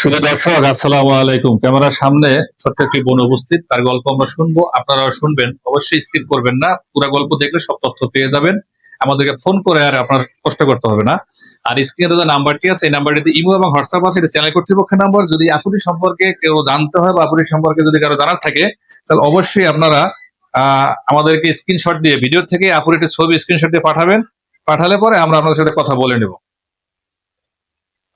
শুধু দর্শক, আসসালামু আলাইকুম। ক্যামেরার সামনে ছোট্ট একটি বোন উপস্থিত, তার গল্প আমরা শুনব, আপনারাও শুনবেন। অবশ্যই স্কিপ করবেন না, পুরো গল্প দেখলে সব তথ্য পেয়ে যাবেন। আমাদেরকে ফোন করে আর আপনার কষ্ট করতে হবে না। আর স্ক্রিনে যে নাম্বারটি আছে, এই নাম্বারটিতে ইমো এবং হোয়াটসঅ্যাপ আছে, এটা চ্যানেল কর্তৃপক্ষের নাম্বার। যদি আপুরি সম্পর্কে কেউ জানতে হয় বা আপুরি সম্পর্কে যদি কারও জানার থাকে, তাহলে অবশ্যই আপনারা আমাদেরকে স্ক্রিনশট দিয়ে ভিডিও থেকে আপুর একটি ছবি স্ক্রিনশট দিয়ে পাঠাবেন। পাঠালে পরে আমরা আপনাদের সাথে কথা বলে নেব।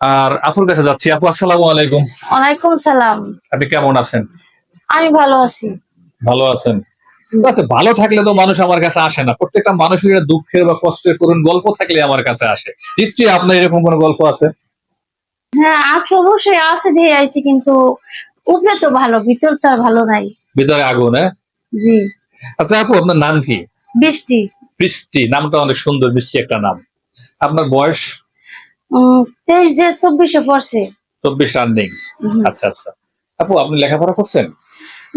আর আপুর কাছে যাচ্ছি। আপু আসসালামু আলাইকুম। ওয়ালাইকুম সালাম। আপনি কেমন আছেন? আমি ভালো আছি। ভালো আছেন? আছে ভালো থাকলে তো মানুষ আমার কাছে আসে না। প্রত্যেকটা মানুষের দুঃখের বা কষ্টের করুন গল্প থাকলে আমার কাছে আসে। নিশ্চয়ই আপনার এরকম কোনো গল্প আছে? হ্যাঁ আছে অবশ্যই আছে দিয়ে আইছি কিন্তু উপরে তো ভালো ভিতরটা ভালো নাই। ভিতরে আগুন হ্যাঁ? জি। আচ্ছা আপু আপনার নাম কি? বৃষ্টি। বৃষ্টি নামটা অনেক সুন্দর বৃষ্টি একটা নাম। আপনার বয়স? তেইশ যে চব্বিশে পড়ছে। চব্বিশ রানিং আচ্ছা আচ্ছা। আপু আপনি লেখাপড়া করছেন?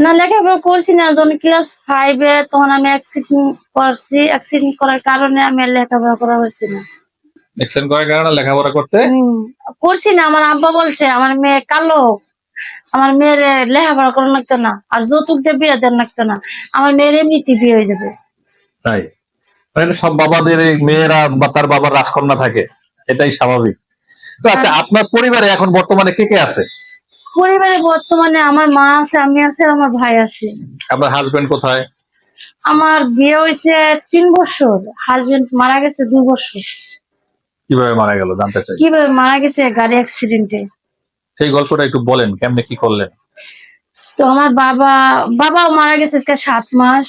না লেখাপড়া করছি না। যখন ক্লাস ফাইভে তখন আমি অ্যাক্সিডেন্ট করছি। অ্যাক্সিডেন্ট করার কারণে আমি লেখাপড়া করা হয়েছে না। এক্সিডেন্ট করার কারণে লেখাপড়া করতে? করছি না। আমার আব্বা বলছে আমার মেয়ে কালো আমার মেয়ের লেখাপড়া করা লাগতো না। আর যৌতুক দিয়ে বিয়ে দেন লাগতো না। আমার মেয়ের এমনিতে বিয়ে হয়ে যাবে। তাই? সব বাবাদের মেয়েরা বা তার বাবার রাজকন্যা থাকে। এটাই স্বাভাবিক। তো আচ্ছা আপনার পরিবারে এখন বর্তমানে কে কে আছে? পরিবারে বর্তমানে আমার মা আছে আমি আছে আমার ভাই আছে। আপনার হাজবেন্ড কোথায়? আমার বিয়ে হয়েছে তিন বছর হাজবেন্ড মারা গেছে দুই বছর। কীভাবে মারা গেল জানতে চাই। কীভাবে মারা গেছে গাড়ি অ্যাক্সিডেন্টে সেই গল্পটা একটু বলেন কেমনে কি করলেন? তো আমার বাবা বাবাও মারা গেছে আজকে সাত মাস।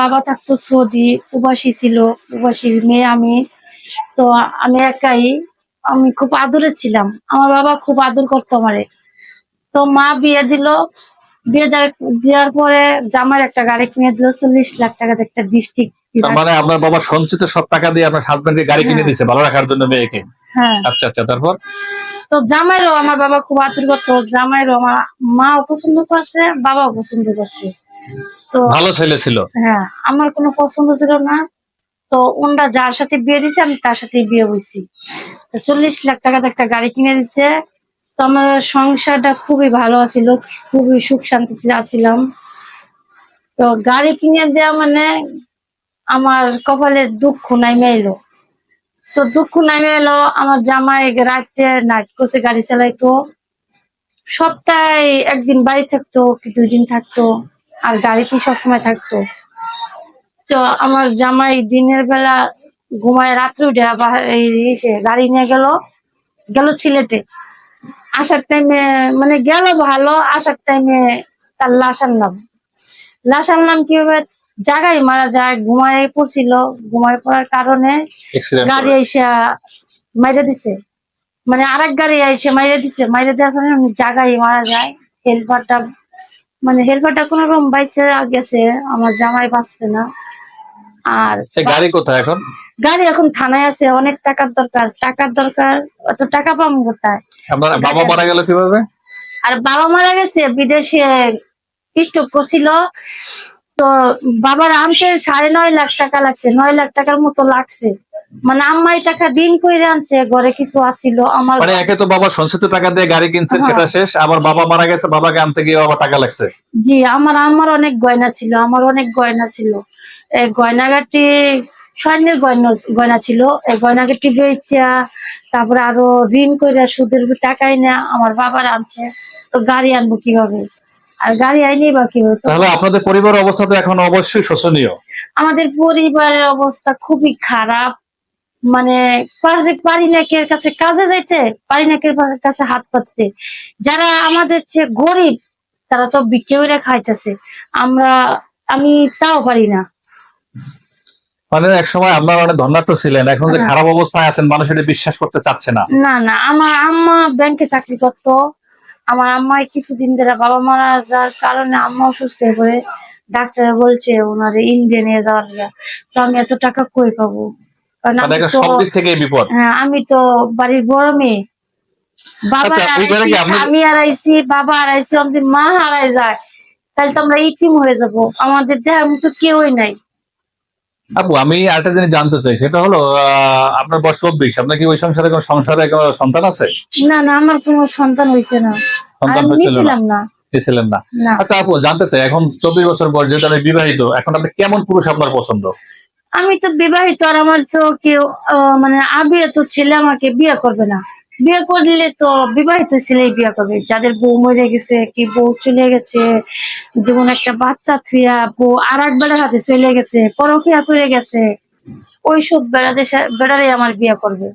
বাবা থাকতো সৌদি উবাসী ছিল উবাসীর মেয়ে আমি। তো আমি একাই আমি খুব আদরে ছিলাম। আমার বাবা খুব আদর করতো আমারে। তো মা বিয়ে দিল। বিয়ে দেওয়ার- পরে জামার একটা গাড়ি কিনে দিল চল্লিশ লাখ টাকা একটা ডিস্ট্রিক্ট মানে আপনার বাবা সঞ্চিত সব টাকা দিয়ে আপনার হাজবেন্ডকে গাড়ি কিনে হ্যাঁ। দিয়েছে ভালো রাখার জন্য মেয়েকে। হ্যাঁ। আচ্ছা আচ্ছা তারপর? তো জামাইরও আমার বাবা খুব আদর করতো। জামাইরও আমার মাও পছন্দ করছে বাবাও পছন্দ করছে। তো ভালো ছেলে ছিল। হ্যাঁ আমার কোনো পছন্দ ছিল না। তো ওনরা যার সাথে বিয়ে দিছে, আমি তার সাথে বিয়ে হয়েছি। তো চল্লিশ লাখ টাকাতে একটা গাড়ি কিনে দিচ্ছে তো আমার সংসারটা খুবই ভালো আছিল, খুবই সুখ শান্তিতে আছিলাম। তো গাড়ি কিনে দেওয়া মানে আমার কপালে দুঃখ নাইমে এলো। তো দুঃখ নাইমে এলো, আমার জামাই রাতে নাইট কোসে গাড়ি চালাইতো। সপ্তাহে একদিন বাড়ি থাকতো, কি দুই দিন থাকতো, আর গাড়ি কি সবসময় থাকতো। তো আমার জামাই দিনের বেলা ঘুমায় রাত্রে উঠে এসে গাড়ি নিয়ে গেল গেল সিলেটে। আসার টাইমে মানে গেল ভালো আসার টাইমে তার লাশ আনলাম লাশ আনলাম কীভাবে? জায়গায় মারা যায় ঘুমায় পড়ছিল। ঘুমায় পড়ার কারণে গাড়ি আইসা মাইরে দিছে। মানে আর এক গাড়ি আইসে মাইরে দিছে। মাইরে দেওয়ার কারণে জায়গায় মারা যায়। হেলপারটা মানে হেলপারটা কোন রকম বাইসে গেছে আমার জামাই বাঁচছে না। আর গাড়ি কোথায় এখন? গাড়ি এখন থানায় আছে অনেক টাকার দরকার। টাকার দরকার অত টাকা পাম কোথায়? বাবা মারা গেল কীভাবে? আর বাবা মারা গেছে বিদেশে স্টক করছিল। তো বাবার আনতে সাড়ে নয় লাখ টাকা লাগছে নয় লাখ টাকার মতো লাগছে। মানে আম্মাই টাকা দিন করে আনছে ঘরে কিছু আসিল আমার মানে একে তো বাবা সঞ্চিত টাকা দিয়ে গাড়ি কিনছেন হ্যাঁ। সেটা শেষ আবার বাবা মারা গেছে বাবাকে আনতে গিয়ে আবার টাকা লাগছে। জি আমার আমার অনেক গয়না ছিল আমার অনেক গয়না ছিল। এই গয়নাগাটি স্বর্ণের গয়না গয়না ছিল এই গয়নাগাটি বেচা তারপরে আরও ঋণ কইরা সুদের টাকাই না আমার বাবার আনছে তো গাড়ি আনব কীভাবে? আর গাড়ি আইনি বা কীভাবে? তো তাহলে আপনাদের পরিবার অবস্থা তো এখন অবশ্যই শোচনীয় আমাদের পরিবারের অবস্থা খুবই খারাপ মানে পারি পারি না কের কাছে কাজে যাইতে পারি না কের কাছে হাত পাততে। যারা আমাদের চেয়ে গরিব তারা তো বিক্রি খাইতেছে। আমরা আমি তাও পারি না। মানে এক সময় আপনার অনেক ধন্যাট্য ছিলেন এখন যে হ্যাঁ। খারাপ অবস্থায় আছেন মানুষ এটা বিশ্বাস করতে চাচ্ছে না। না না আমার আম্মা ব্যাংকে চাকরি করতো। আমার আম্মাই কিছুদিন ধরে বাবা মারা যাওয়ার কারণে আম্মা অসুস্থ হয়ে পড়ে। ডাক্তার বলছে ওনারে ইন্ডিয়া নিয়ে যাওয়ার। তো আমি এত টাকা কই পাবো? আমি তো সব দিক থেকে বিপদ। হ্যাঁ আমি তো বাড়ির বড় মেয়ে। বাবা আচ্ছা, এইবারে কি হারাইছি আপনি- স্বামী হারাইছি বাবা হারাইছি আমাদের মা হারাই যায়। তাহলে তো আমরা ইতিম হয়ে যাব। আমাদের মতো কেউই নাই। আপু আমি আরেকটা জিনিস জানতে চাই সেটা হলো আপনার বয়স চব্বিশ আপনার কি ওই সংসারে কোনো সংসারে কোনো সন্তান আছে? না না আমার কোনো সন্তান হয়েছে না। সন্তান হয়েছিল না। না। ছিলেন না। না। আচ্ছা আপু জানতে চাই এখন চব্বিশ বছর বয়স যেহেতু আমি বিবাহিত এখন আপনি কেমন পুরুষ আপনার পছন্দ? আমি তো বিবাহিত আর আমার তো কেউ মানে আবিয়ে তো ছেলে আমাকে বিয়ে করবে না। বিয়ে করলে তো বিবাহিত ছেলেই বিয়ে করবে। যাদের বউ মরে গেছে কি বউ চলে গেছে যেমন একটা বাচ্চা থুয়া বউ আর এক বেড়ার হাতে চলে গেছে পরকিয়া করে গেছে ওইসব বেড়াদের বেড়ারে আমার বিয়ে করবে।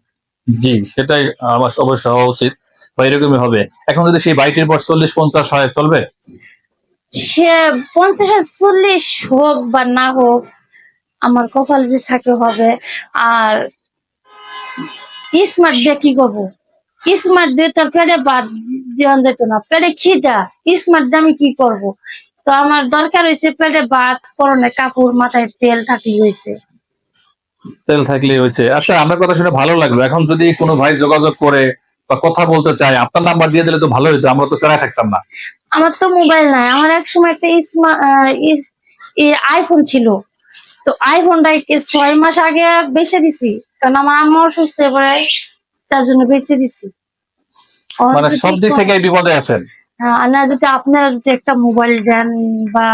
জি সেটাই আমার অবশ্য হওয়া উচিত। বা এরকমই হবে। এখন যদি সেই বাইকের বয়স চল্লিশ পঞ্চাশ হয় চলবে? সে পঞ্চাশ চল্লিশ হোক বা না হোক আমার কপাল যে থাকে হবে আর স্মার্ট দিয়ে কি করব? স্মার্ট দিয়ে তো পেটে বাদ দেওয়া যেত না পেটে খিদা স্মার্ট দিয়ে আমি কি করব? তো আমার দরকার হয়েছে পেটে ভাত পরনে কাপড় মাথায় তেল থাকলে হয়েছে। তেল থাকলেই হয়েছে। আচ্ছা আমার কথা শুনে ভালো লাগল। এখন যদি কোনো ভাই যোগাযোগ করে বা কথা বলতে চায় আপনার নাম্বার দিয়ে দিলে তো ভালো হতো আমরা তো কেনা থাকতাম না। আমার তো মোবাইল নাই। আমার এক সময় একটা আইফোন ছিল। তো আইফোনটাকে ছয় মাস আগে বেচে দিছি। কারণ আমার আম্মা অসুস্থ হয়ে তার জন্য বেচে দিছি। মানে সব দিক থেকে বিপদে আছেন? হ্যাঁ, না যদি আপনারা যদি একটা মোবাইল দেন বা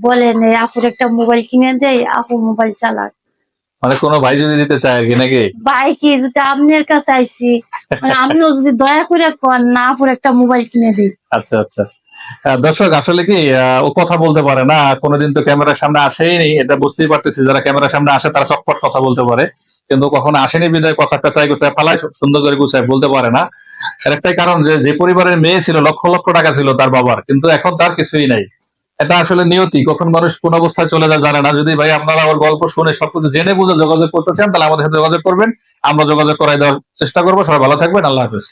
বলেন আপুর একটা মোবাইল কিনে দেয় আপু মোবাইল চালাক। মানে কোনো ভাই যদি দিতে চায় আর কি নাকি? বাইকে যদি আপনার কাছে আইছি মানে আমিও যদি দয়া করে কন না আপুর একটা মোবাইল কিনে দিই। আচ্ছা আচ্ছা। দর্শক, আসলে কি ও কথা বলতে পারে না, কোনোদিন তো ক্যামেরার সামনে আসেনি এটা বুঝতেই পারতেছি, যারা ক্যামেরার সামনে আসে তারা চটপট কথা বলতে পারে, কিন্তু কখনো আসেনি বিদায় কথা কাচাই গুছায় ফালায় সুন্দর করে গুছায় বলতে পারে না। এর একটাই কারণ যে যে পরিবারের মেয়ে ছিল, লক্ষ লক্ষ টাকা ছিল তার বাবার, কিন্তু এখন তার কিছুই নাই। এটা আসলে নিয়তি, কখন মানুষ কোন অবস্থায় চলে যায় জানে না, যদি ভাই আপনারা আমার গল্প শুনে সবকিছু জেনে বুঝে যোগাযোগ করতে চান, তাহলে আমাদের সাথে যোগাযোগ করবেন, আমরা যোগাযোগ করাই দেওয়ার চেষ্টা করব। সবাই ভালো থাকবেন, আল্লাহ হাফেজ।